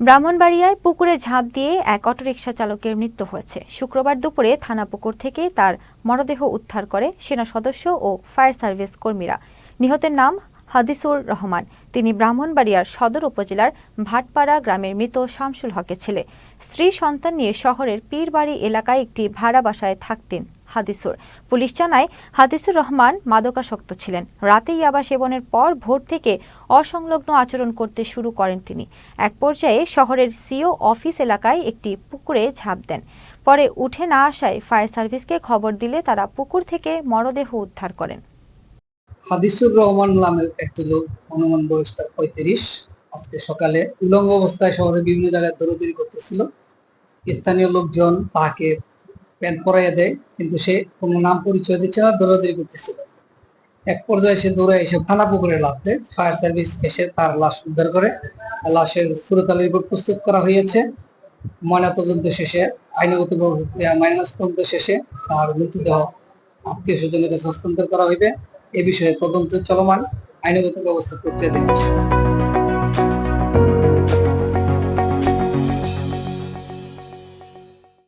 ব্রাহ্মণবাড়িয়ায় পুকুরে ঝাঁপ দিয়ে এক অটোরিকশা চালকের মৃত্যু হয়েছে। শুক্রবার দুপুরে থানা পুকুর থেকে তার মরদেহ উদ্ধার করে সেনা সদস্য ও ফায়ার সার্ভিস কর্মীরা। নিহতের নাম হাদিসুর রহমান। তিনি ব্রাহ্মণবাড়িয়ার সদর উপজেলার ভাটপাড়া গ্রামের মৃত শামসুল হকের ছেলে। স্ত্রী সন্তান নিয়ে শহরের পীরবাড়ি এলাকায় একটি ভাড়া বাসায় থাকতেন। হাদিসুর। পুলিশ জানায়, হাদিসুর রহমান মাদকাসক্ত ছিলেন। রাতে ইয়াবা সেবনের পর ভোর থেকে অসংলগ্ন আচরণ করতে শুরু করেন তিনি। এক পর্যায়ে শহরের সিও অফিস এলাকায় একটি পুকুরে ঝাঁপ দেন। পরে উঠে না আসায় ফায়ার সার্ভিসকে খবর দিলে তারা পুকুর থেকে মরদেহ উদ্ধার করেন। হাদিসুর রহমান নামের একটি লোক অনুমান বয়স তার পঁয়ত্রিশ, আজকে সকালে উলঙ্গ অবস্থায় শহরের বিভিন্ন জায়গায় দৌড়দৌড়ি করতেছিল। স্থানীয় লোকজন তাকে প্যান্ট পরাইয়া দেয়, কিন্তু সে কোনো নাম পরিচয় দিচ্ছে না, দৌড়াদৌড়ি করতেছিল। এক পর্যায়ে সে দৌড়ে এসে থানা পুকুরে লাভ দেয়, ফায়ার সার্ভিস এসে তার লাশ উদ্ধার করে। লাশের সুরতাল রিপোর্ট প্রস্তুত করা হয়েছে। ময়নাতদন্ত শেষে, আইনগত ময়নাতদন্ত শেষে তার মৃতদেহ আত্মীয় স্বজনের কাছে হস্তান্তর করা হইবে। এ বিষয়ে তদন্ত চলমান আইনগত ব্যবস্থা প্রক্রিয়া দিয়েছে।